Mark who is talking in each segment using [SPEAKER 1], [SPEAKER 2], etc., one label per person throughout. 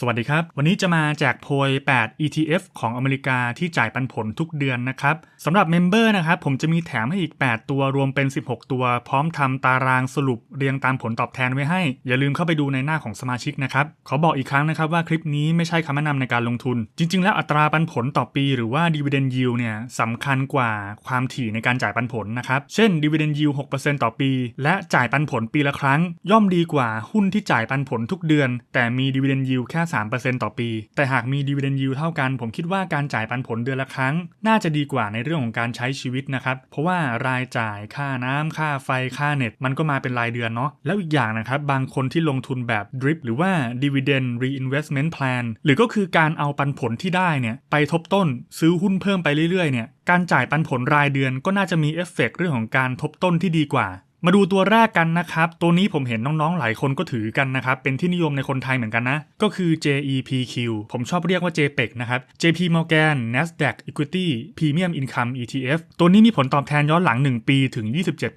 [SPEAKER 1] สวัสดีครับ วันนี้จะมาแจกโพย 8 ETF ของอเมริกาที่จ่ายปันผลทุกเดือนนะครับสำหรับเมมเบอร์นะครับผมจะมีแถมให้อีก 8 ตัวรวมเป็น 16 ตัว พร้อมทำตารางสรุปเรียงตามผลตอบแทนไว้ให้ อย่าลืมเข้าไปดูในหน้าของสมาชิกนะครับขอบอกอีกครั้งนะครับว่าคลิปนี้ไม่ใช่คำแนะนำในการลงทุน จริง ๆ แล้วอัตราปันผลต่อปี หรือว่า dividend yield เนี่ยสำคัญกว่าความถี่ในการจ่ายปันผลนะครับเช่น dividend yield 6%ต่อปี และจ่ายปันผลปีละครั้ง ย่อมดีกว่าหุ้นที่จ่ายปันผลทุกเดือน แต่มี dividend yield แค่3%ต่อปี แต่หากมี dividend yield เท่ากัน ผมคิดว่าการจ่ายปันผลเดือนละครั้ง น่าจะดีกว่าในเรื่องของการใช้ชีวิตนะครับ เพราะว่ารายจ่ายค่าน้ำค่าไฟค่าเน็ต มันก็มาเป็นรายเดือนเนาะแล้วอีกอย่างนะครับ บางคนที่ลงทุนแบบ drip หรือว่า dividend reinvestment plan หรือก็คือการเอาปันผลที่ได้เนี่ยไปทบต้นซื้อหุ้นเพิ่มไปเรื่อยๆเนี่ยการจ่ายปันผลรายเดือนก็น่าจะมีเอฟเฟกต์เรื่องของการทบต้นที่ดีกว่า มาดูตัวแรกกันนะครับ ตัวนี้ผมเห็นน้องๆ หลายคนก็ถือกันนะครับ เป็นที่นิยมในคนไทยเหมือนกันนะ ก็คือ JEPQ ผมชอบเรียกว่า JPEG นะครับ JP Morgan Nasdaq Equity Premium Income ETF ตัวนี้มีผลตอบแทนย้อนหลัง 1 ปีถึง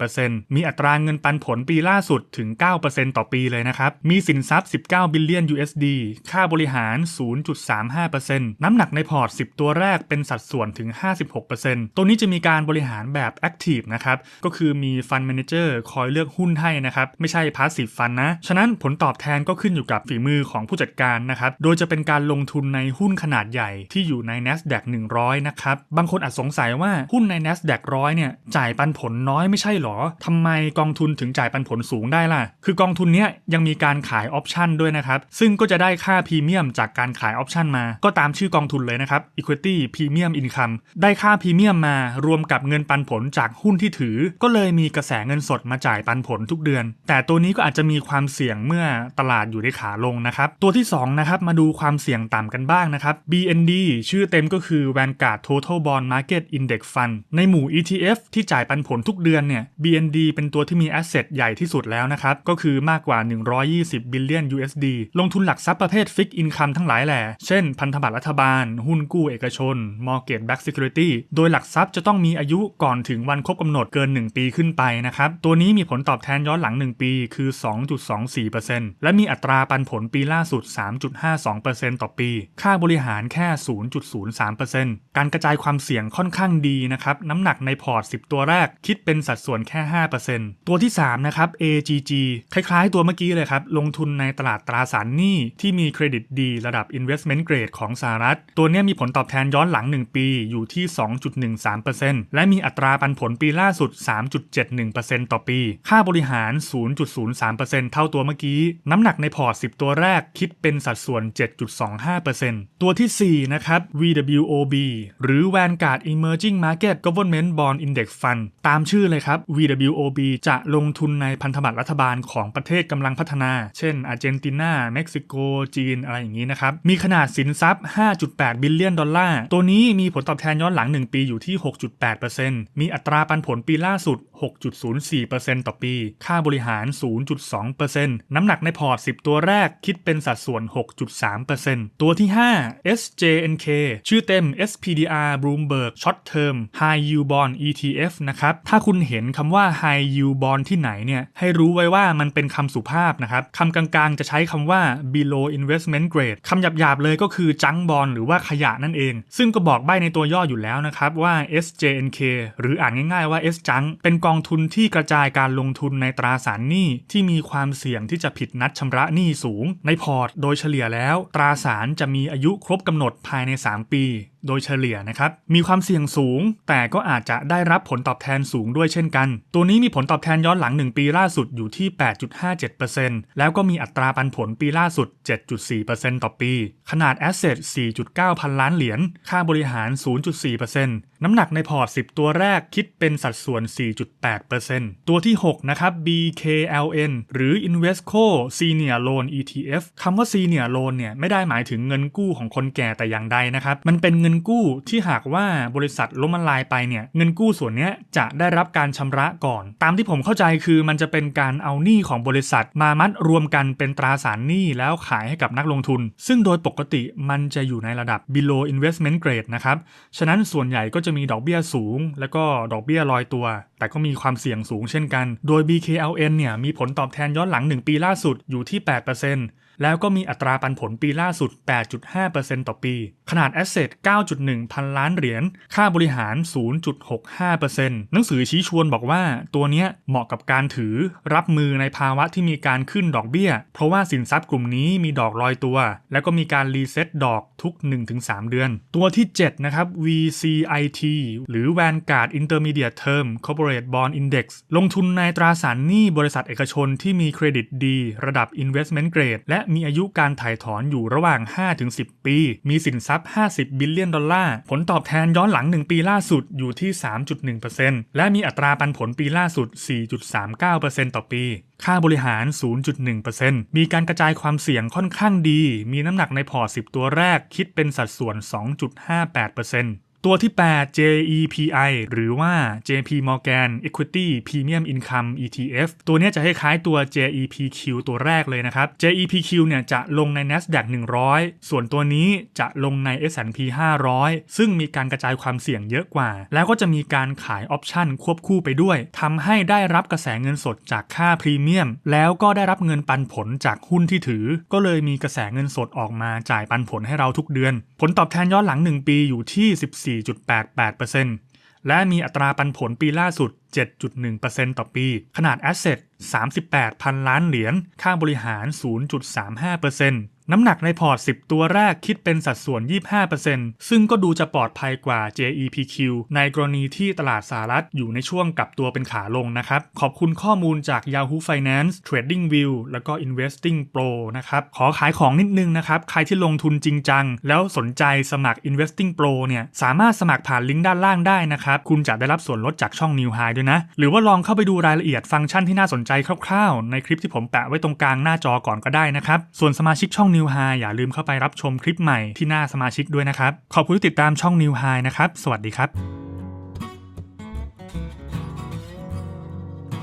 [SPEAKER 1] 27%มีอัตราเงินปันผลปีล่าสุดถึง 9%ต่อปีเลยนะครับ มีสินทรัพย์ 19บิลเลียน USD ค่าบริหาร 0.35%น้ำหนักในพอร์ต 10 ตัวแรกเป็นสัดส่วนถึง 56%ตัวนี้จะมีการบริหารแบบ Active นะครับ ก็คือมี Fund Manager คอยเลือกหุ้นให้นะครับ ไม่ใช่ Passive Fund นะ ฉะนั้นผลตอบแทนก็ขึ้นอยู่กับฝีมือของผู้จัดการนะครับ โดยจะเป็นการลงทุนในหุ้นขนาดใหญ่ที่อยู่ใน NASDAQ 100 นะครับ บางคนอาจสงสัยว่าหุ้นใน NASDAQ 100 เนี่ยจ่ายปันผลน้อยไม่ใช่หรอทำไมกองทุนถึงจ่ายปันผลสูงได้ล่ะ คือกองทุนเนี้ยยังมีการขายออปชันด้วยนะครับ ซึ่งก็จะได้ค่าพรีเมียมจากการขายออปชันมา ก็ตามชื่อกองทุนเลยนะครับ Equity Premium Income ได้ค่าพรีเมียมมารวมกับเงินปันผลจากหุ้นที่ถือ ก็เลยมีกระแสเงินสดมาจ่ายปันผลทุกเดือน แต่ตัวนี้ก็อาจจะมีความเสี่ยงเมื่อตลาดอยู่ในขาลงนะครับ ตัวที่2นะครับมาดูความเสี่ยงต่ำกันบ้างนะครับ BND ชื่อเต็มก็คือ Vanguard Total Bond Market Index Fund ในหมู่ ETF ที่จ่ายปันผลทุกเดือนเนี่ย BND เป็นตัวที่มี asset ใหญ่ที่สุดแล้วนะครับ ก็คือมากกว่า 120 billion USD ลงทุนหลักทรัพย์ประเภท Fixed Income ทั้งหลายแหล่เช่น พันธบัตรรัฐบาล หุ้นกู้เอกชน Mortgage Backed Security โดยหลักทรัพย์จะต้องมีอายุก่อนถึงวันครบกำหนดเกิน 1 ปีขึ้นไปนะครับตัวัวนี้มีผลตอบแทนย้อนหลัง 1 ปีคือ 2.24%และมีอัตราปันผลปีล่าสุด 3.52%ต่อปี ค่าบริหารแค่ 0.03%การกระจายความเสี่ยงค่อนข้างดีนะครับ น้ำหนักในพอร์ต 10 ตัวแรก คิดเป็นสัดส่วนแค่ 5%ตัวที่ 3 นะครับ AGG คล้ายๆ ตัวเมื่อกี้เลยครับ ลงทุนในตลาดตราสารหนี้ที่มีเครดิตดีระดับ investment grade ของสหรัฐ ตัวนี้มีผลตอบแทนย้อนหลัง 1 ปีอยู่ที่ 2.13%และมีอัตราปันผลปีล่าสุด 3.71%ต่อปี ค่าบริหาร 0.03%เท่าตัวเมื่อกี้ น้ำหนักในพอร์ต 10 ตัวแรกคิดเป็นสัดส่วน 7.25%ตัวที่ 4 นะครับ VWOB หรือ Vanguard Emerging Market Government Bond Index Fund ตามชื่อเลยครับ VWOB จะลงทุนในพันธบัตรรัฐบาลของประเทศกำลังพัฒนา เช่นอาร์เจนตินาเม็กซิโก จีน อะไรอย่างนี้นะครับ มีขนาดสินทรัพย์ 5.8 บิลเลียนดอลลาร์ ตัวนี้มีผลตอบแทนย้อนหลัง 1 ปีอยู่ที่ 6.8%มีอัตราปันผลปีล่าสุด 6.04%ต่อปี ค่าบริหาร 0.2%น้ำหนักในพอร์ต 10 ตัวแรกคิดเป็นสัดส่วน 6.3%ตัวที่ 5 SJNK ชื่อเต็ม SPDR Bloomberg Short Term High Yield Bond ETF นะครับ ถ้าคุณเห็นคำว่า High Yield Bond ที่ไหนเนี่ย ให้รู้ไว้ว่ามันเป็นคำสุภาพนะครับคำกลางๆ จะใช้คำว่า below investment grade คำหยาบๆ เลยก็คือจังบอลหรือว่าขยะนั่นเอง ซึ่งก็บอกใบ้ในตัวย่ออยู่แล้วนะครับว่า SJNK หรืออ่านง่ายๆว่า S จังเป็นกองทุนที่กระจายายการลงทุนในตราสารหนี้ที่มีความเสี่ยงที่จะผิดนัดชำระหนี้สูง ในพอร์ตโดยเฉลี่ยแล้ว ตราสารจะมีอายุครบกำหนดภายใน 3 ปี โดยเฉลี่ยนะครับมีความเสี่ยงสูง แต่ก็อาจจะได้รับผลตอบแทนสูงด้วยเช่นกัน ตัวนี้มีผลตอบแทนย้อนหลัง 1 ปีล่าสุดอยู่ที่ 8.57%แล้วก็มีอัตราปันผลปีล่าสุด 7.4%ต่อปี ขนาดแอสเซท4.9 พันล้านเหรียญค่าบริหาร 0.4% น้ำหนักในพอร์ต 10 ตัวแรกคิดเป็นสัดส่วน 4.8%ตัวที่ 6 นะครับ BKLN หรือ Invesco Senior Loan ETF คำว่า Senior Loan เนี่ยไม่ได้หมายถึงเงินกู้ของคนแก่แต่อย่างใดนะครับ มันเป็นเงินกู้ที่หากว่าบริษัทล้มละลายไปเนี่ยเงินกู้ส่วนนี้จะได้รับการชำระก่อน ตามที่ผมเข้าใจคือมันจะเป็นการเอาหนี้ของบริษัทมามัดรวมกันเป็นตราสารหนี้แล้วขายให้กับนักลงทุน ซึ่งโดยปกติมันจะอยู่ในระดับ below investment grade นะครับฉะนั้นส่วนใหญ่ก็จะะมีดอกเบี้ยสูง แล้วก็ดอกเบี้ยลอยตัว แต่ก็มีความเสี่ยงสูงเช่นกัน โดย BKLN เนี่ยมีผลตอบแทนย้อนหลัง 1 ปีล่าสุดอยู่ที่8%แแล้วก็มีอัตราปันผลปีล่าสุด 8.5%ต่อปี ขนาด Asset 9.1 พันล้านเหรียญ ค่าบริหาร 0.65%หนังสือชี้ชวนบอกว่าตัวเนี้ยเหมาะกับการถือรับมือในภาวะที่มีการขึ้นดอกเบี้ย เพราะว่าสินทรัพย์กลุ่มนี้มีดอกลอยตัว แล้วก็มีการรีเซ็ตดอกทุก 1-3 เดือน ตัวที่ 7 นะครับ VCIT หรือ Vanguard Intermediate Term Corporate Bond Index ลงทุนในตราสารหนี้บริษัทเอกชนที่มีเครดิตดี ระดับ Investment Grade และมีอายุการถ่ายถอนอยู่ระหว่าง 5-10 ปี มีสินทรัพย์ 50 บิลเลียนดอลลาร์ ผลตอบแทนย้อนหลัง 1 ปีล่าสุดอยู่ที่ 3.1%และมีอัตราปันผลปีล่าสุด 4.39%ต่อปี ค่าบริหาร 0.1%มีการกระจายความเสี่ยงค่อนข้างดี มีน้ำหนักในพอร์ต10 ตัวแรกคิดเป็นสัดส่วน 2.58% ตัวที่ 8 JEPI หรือว่า JP Morgan Equity Premium Income ETF ตัวนี้จะคล้ายๆตัว JEPQ ตัวแรกเลยนะครับ JEPQ เนี่ยจะลงใน NASDAQ 100 ส่วนตัวนี้จะลงใน S&P 500 ซึ่งมีการกระจายความเสี่ยงเยอะกว่า แล้วก็จะมีการขายออปชั่นควบคู่ไปด้วย ทำให้ได้รับกระแสเงินสดจากค่าพรีเมียม แล้วก็ได้รับเงินปันผลจากหุ้นที่ถือ ก็เลยมีกระแสเงินสดออกมาจ่ายปันผลให้เราทุกเดือน ผลตอบแทนย้อนหลัง 1 ปีอยู่ที่4.88%และมีอัตราปันผลปีล่าสุด 7.1%ต่อปี ขนาดแอสเซท38,000 ล้านเหรียญ ค่าบริหาร 0.35% น้ำหนักในพอร์ต 10 ตัวแรกคิดเป็นสัดส่วน 25%ซึ่งก็ดูจะปลอดภัยกว่า JEPQ ในกรณีที่ตลาดสหรัฐอยู่ในช่วงกลับตัวเป็นขาลงนะครับ ขอบคุณข้อมูลจาก Yahoo Finance TradingView แล้วก็ Investing Pro นะครับ ขอขายของนิดนึงนะครับ ใครที่ลงทุนจริงจัง แล้วสนใจสมัคร Investing Pro เนี่ย สามารถสมัครผ่านลิงก์ด้านล่างได้นะครับ คุณจะได้รับส่วนลดจากช่อง New High ด้วยนะ หรือว่าลองเข้าไปดูรายละเอียดฟังก์ชันที่น่าสนใจคร่าวๆ ในคลิปที่ผมแปะไว้ตรงกลางหน้าจอก่อนก็ได้นะครับ ส่วนสมาชิกช่อง New High อย่าลืมเข้าไปรับชมคลิปใหม่ที่หน้าสมาชิกด้วยนะครับ ขอบคุณที่ติดตามช่อง New High นะครับ สวัสดีครับ